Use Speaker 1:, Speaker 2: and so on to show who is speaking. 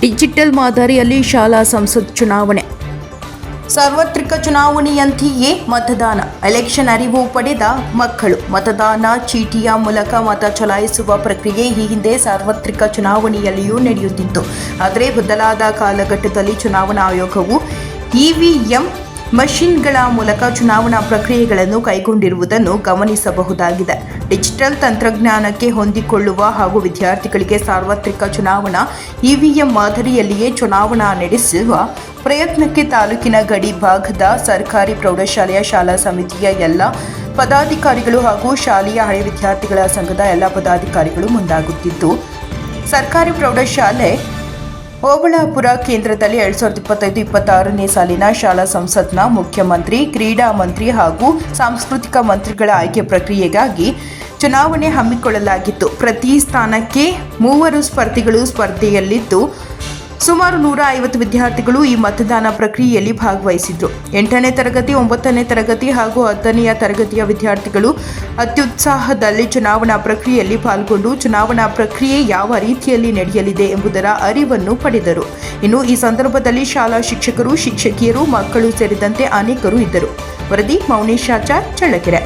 Speaker 1: Digital ಮಾದರಿಯಲ್ಲಿ ಶಾಲಾ ಸಂಸತ್ ಚುನಾವಣೆ. ಸಾರ್ವತ್ರಿಕ ಚುನಾವಣೆಯಂತೆಯೇ ಮತದಾನ. ಎಲೆಕ್ಷನ್ ಅರಿವು ಪಡೆದ ಮಕ್ಕಳು. ಮತದಾನ ಚೀಟಿಯ ಮೂಲಕ ಮತ ಚಲಾಯಿಸುವ ಪ್ರಕ್ರಿಯೆ ಈ ಹಿಂದೆ ಸಾರ್ವತ್ರಿಕ ಚುನಾವಣೆಯಲ್ಲಿಯೂ ನಡೆಯುತ್ತಿತ್ತು. ಆದರೆ ಬದಲಾದ ಕಾಲಘಟ್ಟದಲ್ಲಿ ಚುನಾವಣಾ ಆಯೋಗವು ಇವಿಎಂ ಮಷಿನ್ಗಳ ಮೂಲಕ ಚುನಾವಣಾ ಪ್ರಕ್ರಿಯೆಗಳನ್ನು ಕೈಗೊಂಡಿರುವುದನ್ನು ಗಮನಿಸಬಹುದಾಗಿದೆ. ಡಿಜಿಟಲ್ ತಂತ್ರಜ್ಞಾನಕ್ಕೆ ಹೊಂದಿಕೊಳ್ಳುವ ಹಾಗೂ ವಿದ್ಯಾರ್ಥಿಗಳಿಗೆ ಸಾರ್ವತ್ರಿಕ ಚುನಾವಣಾ ಇವಿಎಂ ಮಾದರಿಯಲ್ಲಿಯೇ ಚುನಾವಣಾ ನಡೆಸುವ ಪ್ರಯತ್ನಕ್ಕೆ ತಾಲೂಕಿನ ಗಡಿ ಭಾಗದ ಸರ್ಕಾರಿ ಪ್ರೌಢಶಾಲೆಯ ಶಾಲಾ ಸಮಿತಿಯ ಎಲ್ಲ ಪದಾಧಿಕಾರಿಗಳು ಹಾಗೂ ಶಾಲೆಯ ಹಳೆ ವಿದ್ಯಾರ್ಥಿಗಳ ಸಂಘದ ಎಲ್ಲ ಪದಾಧಿಕಾರಿಗಳು ಮುಂದಾಗುತ್ತಿದ್ದು, ಸರ್ಕಾರಿ ಪ್ರೌಢಶಾಲೆ ಓಬಳಾಪುರ ಕೇಂದ್ರದಲ್ಲಿ ಎರಡ್ ಸಾವಿರದ ಇಪ್ಪತ್ತೈದು ಇಪ್ಪತ್ತಾರನೇ ಸಾಲಿನ ಶಾಲಾ ಸಂಸತ್ನ ಮುಖ್ಯಮಂತ್ರಿ, ಕ್ರೀಡಾ ಮಂತ್ರಿ ಹಾಗೂ ಸಾಂಸ್ಕೃತಿಕ ಮಂತ್ರಿಗಳ ಆಯ್ಕೆ ಪ್ರಕ್ರಿಯೆಗಾಗಿ ಚುನಾವಣೆ ಹಮ್ಮಿಕೊಳ್ಳಲಾಗಿತ್ತು. ಪ್ರತಿ ಸ್ಥಾನಕ್ಕೆ ಮೂವರು ಸ್ಪರ್ಧಿಗಳು ಸ್ಪರ್ಧೆಯಲ್ಲಿದ್ದು, ಸುಮಾರು ನೂರ ಐವತ್ತು ವಿದ್ಯಾರ್ಥಿಗಳು ಈ ಮತದಾನ ಪ್ರಕ್ರಿಯೆಯಲ್ಲಿ ಭಾಗವಹಿಸಿದ್ರು. ಎಂಟನೇ ತರಗತಿ, ಒಂಬತ್ತನೇ ತರಗತಿ ಹಾಗೂ ಹತ್ತನೆಯ ತರಗತಿಯ ವಿದ್ಯಾರ್ಥಿಗಳು ಅತ್ಯುತ್ಸಾಹದಲ್ಲಿ ಚುನಾವಣಾ ಪ್ರಕ್ರಿಯೆಯಲ್ಲಿ ಪಾಲ್ಗೊಂಡು ಚುನಾವಣಾ ಪ್ರಕ್ರಿಯೆ ಯಾವ ರೀತಿಯಲ್ಲಿ ನಡೆಯಲಿದೆ ಎಂಬುದರ ಅರಿವನ್ನು ಪಡೆದರು. ಇನ್ನು ಈ ಸಂದರ್ಭದಲ್ಲಿ ಶಾಲಾ ಶಿಕ್ಷಕರು, ಶಿಕ್ಷಕಿಯರು, ಮಕ್ಕಳು ಸೇರಿದಂತೆ ಅನೇಕರು ಇದ್ದರು. ವರದಿ ಮೌನೇಶಾಚಾರ್ ಚಳ್ಳಕೆರೆ.